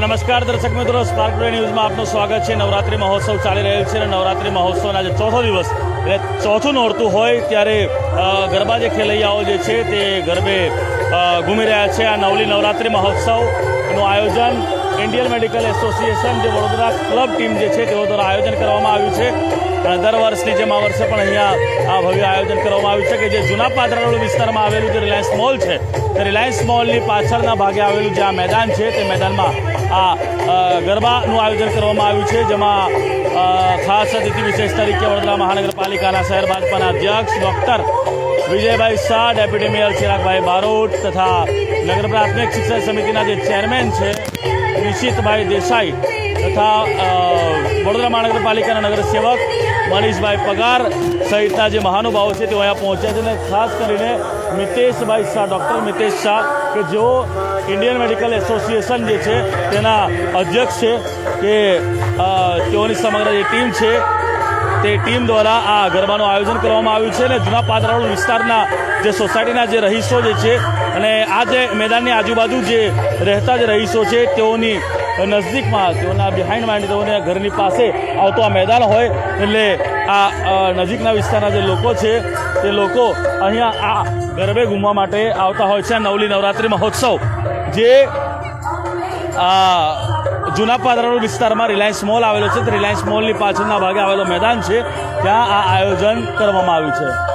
નમસ્કાર દર્શક મિત્રો. સ્પાર્ક ન્યૂઝમાં આપનું સ્વાગત છે. નવરાત્રિ મહોત્સવ ચાલી રહેલ છે અને નવરાત્રિ મહોત્સવના જે ચોથો દિવસ, એટલે ચોથું નોરતું હોય ત્યારે ગરબા જે ખેલૈયાઓ જે છે તે ગરબે ઘૂમી રહ્યા છે. આ નવલી નવરાત્રિ મહોત્સવનું આયોજન ઇન્ડિયન મેડિકલ એસોસિએશન જે વડોદરા ક્લબ ટીમ જે છે તેઓ દ્વારા આયોજન કરવામાં આવ્યું છે. દર વર્ષની જેમ આ વર્ષે પણ અહીંયા આ ભવ્ય આયોજન કરવામાં આવ્યું છે કે જે જૂના પાદરા રોડ વિસ્તારમાં આવેલું જે રિલાયન્સ મોલ છે, તે રિલાયન્સ મોલની પાછળના ભાગે આવેલું જે આ મેદાન છે, તે મેદાનમાં આ ગરબાનું આયોજન કરવામાં આવ્યું છે, જેમાં ખાસ અતિથિ વિશેષ તરીકે વડોદરા મહાનગરપાલિકાના શહેર ભાજપાના અધ્યક્ષ doctor Vijaybhai Shah, deputy mayor Chiragbhai Barot તથા નગર પ્રાથમિક શિક્ષણ સમિતિના જે ચેરમેન છે, નિશિતભાઈ દેસાઈ તથા વડોદરા મહાનગરપાલિકાના નગરસેવક મનીષભાઈ પગાર સહિતના જે મહાનુભાવો છે, તેઓ અહીંયા પહોંચ્યા છે અને ખાસ કરીને મિતેશભાઈ શાહ, ડૉક્ટર મિતેશ શાહ, કે જેઓ ઇન્ડિયન મેડિકલ એસોસિએશન જે છે, તેના અધ્યક્ષ છે કે તેઓની સમગ્ર જે ટીમ છે, તે ટીમ દ્વારા આ ગરબાનું આયોજન કરવામાં આવ્યું છે અને જૂના પાદરાળુ વિસ્તારના જે સોસાયટીના જે રહીશો જે છે અને આ જે મેદાનની આજુબાજુ જે રહેતા જે રહીશો છે, તેઓની નજદીકમાં, તેઓના બિહાઇન્ડ માઇન્ડ તેઓને ઘરની પાસે આવતો આ મેદાન હોય, એટલે આ નજીકના વિસ્તારના જે લોકો છે, તે લોકો અહીંયા આ ગરબે ઘૂમવા માટે આવતા હોય છે નવલી નવરાત્રિ મહોત્સવ, જે જૂના પાદરાનો વિસ્તારમાં રિલાયન્સ મોલ આવેલો છે. તે રિલાયન્સ મોલની પાછળના ભાગે આવેલો મેદાન છે. ત્યાં આ આયોજન કરવામાં આવ્યું છે.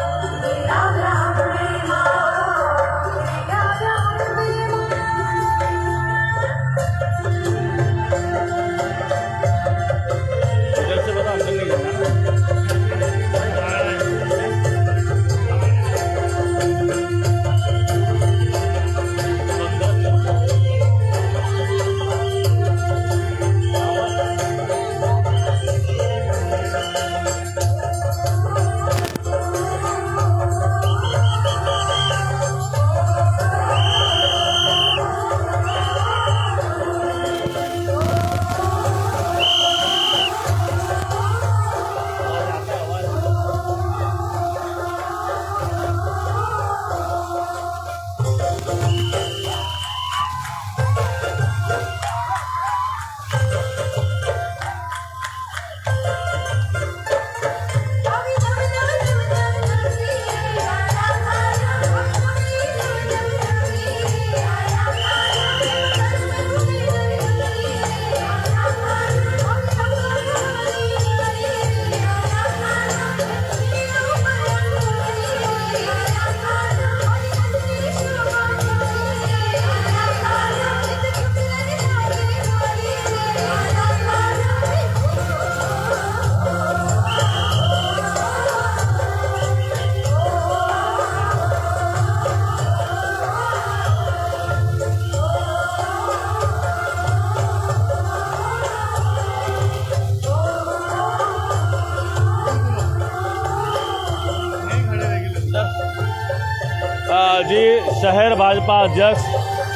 જે શહેર ભાજપા અધ્યક્ષ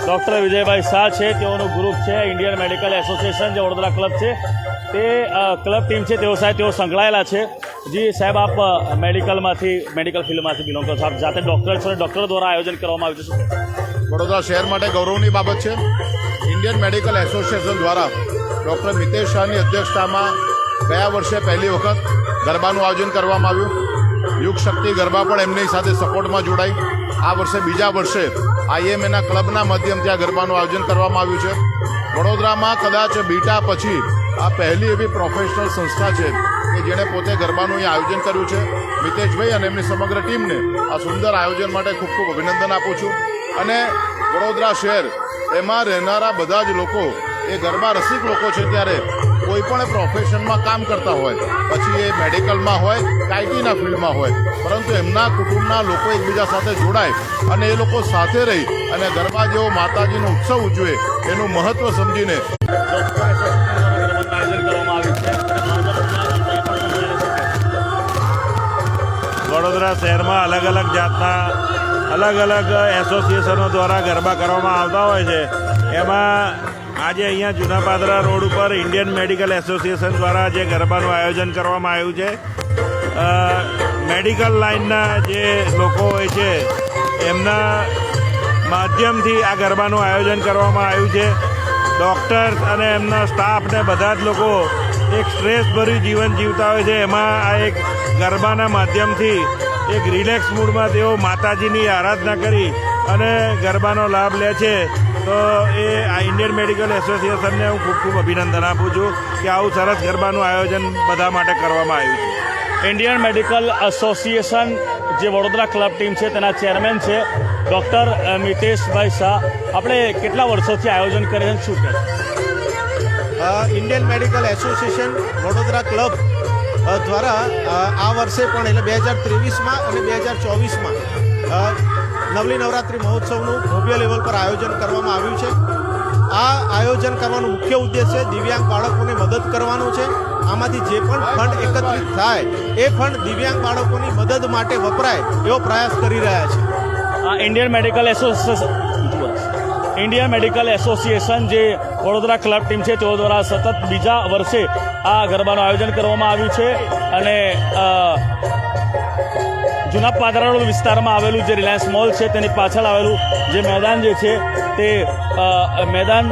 ડૉક્ટર વિજયભાઈ શાહ છે, તેઓનું ગ્રુપ છે, ઇન્ડિયન મેડિકલ એસોસિએશન જે વડોદરા ક્લબ છે. તે ક્લબ ટીમ છે, તેઓ સાહેબ, તેઓ સંકળાયેલા છે. જી, સાહેબ, આપ મેડિકલમાંથી, મેડિકલ ફિલ્ડમાંથી બિલોંગ કરો છો. જાતે ડૉક્ટર છો ડૉક્ટર દ્વારા આયોજન કરવામાં આવ્યું છે વડોદરા શહેર માટે ગૌરવની બાબત છે. ઇન્ડિયન મેડિકલ એસોસિએશન દ્વારા ડૉક્ટર મિતેશ શાહની અધ્યક્ષતામાં ગયા વર્ષે પહેલી વખત ગરબાનું આયોજન કરવામાં આવ્યું. યુગ શક્તિ ગરબા પણ એમની સાથે સપોર્ટમાં જોડાઈ. આ વર્ષે બીજા વર્ષે આઈએમએના ક્લબના માધ્યમથી આ ગરબાનું આયોજન કરવામાં આવ્યું છે. વડોદરામાં કદાચ બીટા પછી આ પહેલી એવી પ્રોફેશનલ સંસ્થા છે કે જેણે પોતે ગરબાનું અહીં આયોજન કર્યું છે. મિતેશભાઈ અને એમની સમગ્ર ટીમને આ સુંદર આયોજન માટે ખૂબ ખૂબ અભિનંદન આપું છું. અને વડોદરા શહેર, એમાં રહેનારા બધા જ લોકો, એ ગરબા રસિક લોકો છે ત્યારે કોઈ પણ પ્રોફેશનમાં કામ કરતા હોય, પછી એ મેડિકલમાં હોય કે આઈટીના ફિલ્ડમાં હોય, પરંતુ એમના કુટુંબના લોકો એકબીજા સાથે જોડાય અને એ લોકો સાથે રહી અને ગરબા જેવો માતાજીનો ઉત્સવ ઉજવે, એનું મહત્વ સમજીને. વડોદરા શહેરમાં અલગ અલગ જાતના, અલગ અલગ એસોસિએશનો દ્વારા ગરબા કરવામાં આવતા હોય છે એમાં આજે અહીંયા જૂના પાદરા રોડ ઉપર ઇન્ડિયન મેડિકલ એસોસિએશન દ્વારા જે ગરબાનું આયોજન કરવામાં આવ્યું છે. મેડિકલ લાઇનના જે લોકો હોય છે, એમના માધ્યમથી આ ગરબાનું આયોજન કરવામાં આવ્યું છે. ડૉક્ટર્સ અને એમના સ્ટાફને બધા જ લોકો એક સ્ટ્રેસભર્યું જીવન જીવતા હોય છે. એમાં આ એક ગરબાના માધ્યમથી એક રિલેક્સ મૂડમાં તેઓ માતાજીની આરાધના કરી અને ગરબાનો લાભ લે છે. તો એ આ ઇન્ડિયન મેડિકલ એસોસિએશનને હું ખૂબ ખૂબ અભિનંદન આપું છું કે આવું સરસ ગરબાનું આયોજન બધા માટે કરવામાં આવ્યું છે. ઇન્ડિયન મેડિકલ એસોસિએશન જે વડોદરા ક્લબ ટીમ છે તેના ચેરમેન છે ડૉક્ટર મિતેશભાઈ શાહ. આપણે કેટલા વર્ષોથી આયોજન કરે છે શું કહે Indian medical association Vadodara club દ્વારા આ વર્ષે પણ એટલે બે હજાર ત્રેવીસમાં અને બે હજાર ચોવીસમાં નવલી નવરાત્રિ મહોત્સવનું ભવ્ય લેવલ પર આયોજન કરવામાં આવ્યું છે. આ આયોજન કરવાનો મુખ્ય ઉદ્દેશ્ય દિવ્યાંગ બાળકોને મદદ કરવાનું છે. આમાંથી જે પણ ફંડ એકત્રિત થાય, એ ફંડ દિવ્યાંગ બાળકોની મદદ માટે વપરાય એવો પ્રયાસ કરી રહ્યા છે. આ Indian medical association Indian medical association જે વડોદરા ક્લબ ટીમ છે, તેઓ દ્વારા સતત બીજા વર્ષે આ ગરબાનું આયોજન કરવામાં આવ્યું છે. અને જૂના પાદરા રોડ વિસ્તારમાં આવેલું જે રિલાયન્સ મોલ છે, તેની પાછળ આવેલું જે મેદાન જે છે, તે મેદાન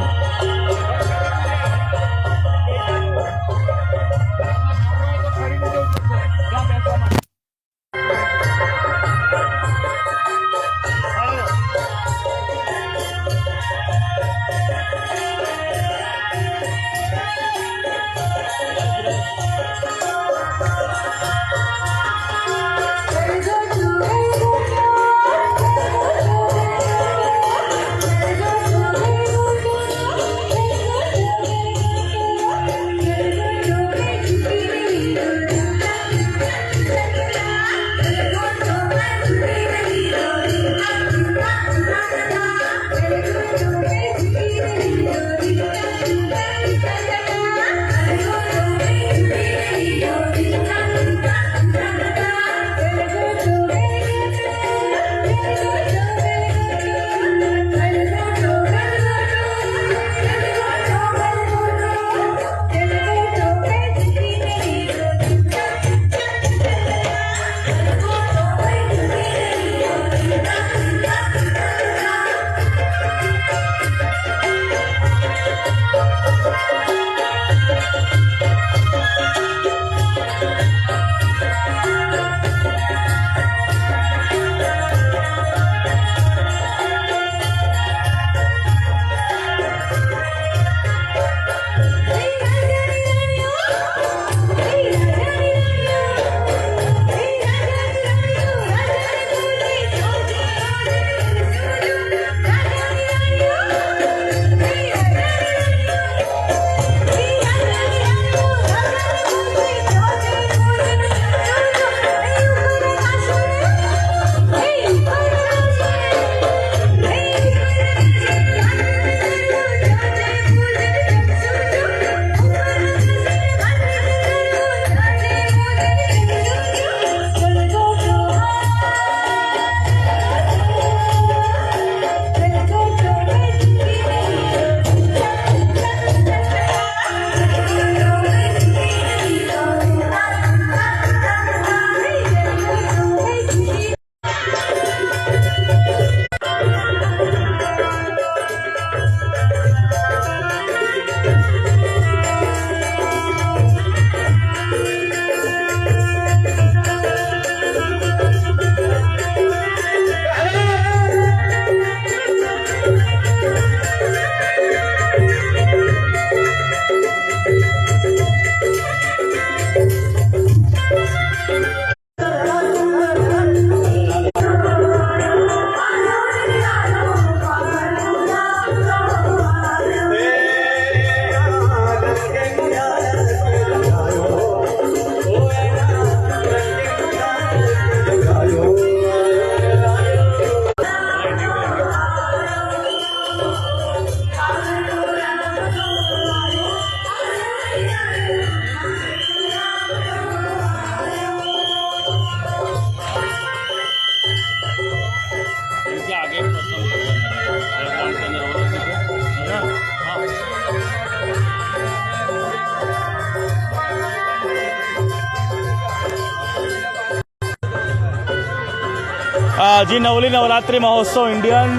જી નવલી નવરાત્રિ મહોત્સવ ઇન્ડિયન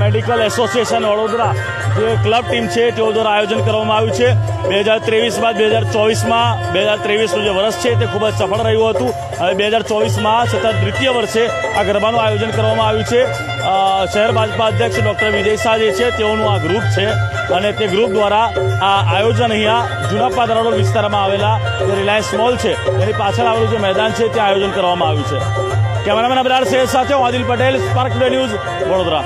મેડિકલ એસોસિએશન વડોદરા જે ક્લબ ટીમ છે તેઓ દ્વારા આયોજન કરવામાં આવ્યું છે. બે હજાર ત્રેવીસ બાદ બે હજાર ચોવીસમાં, બે હજાર ત્રેવીસનું જે વર્ષ છે તે ખૂબ જ સફળ રહ્યું હતું. હવે બે હજાર ચોવીસમાં સતત દ્વિતીય વર્ષે આ ગરબાનું આયોજન કરવામાં આવ્યું છે. શહેર ભાજપા અધ્યક્ષ ડૉક્ટર વિજય શાહ જે છે, તેઓનું આ ગ્રુપ છે અને તે ગ્રુપ દ્વારા આ આયોજન અહીંયા જૂના પાદરા વિસ્તારમાં આવેલા જે રિલાયન્સ મોલ છે, એની પાછળ આવેલું જે મેદાન છે તે આયોજન કરવામાં આવ્યું છે. કેમેરામેન અબરાર શેઠ સાથે હું આદિલ પટેલ સ્પાર્ક ન્યૂઝ વડોદરા.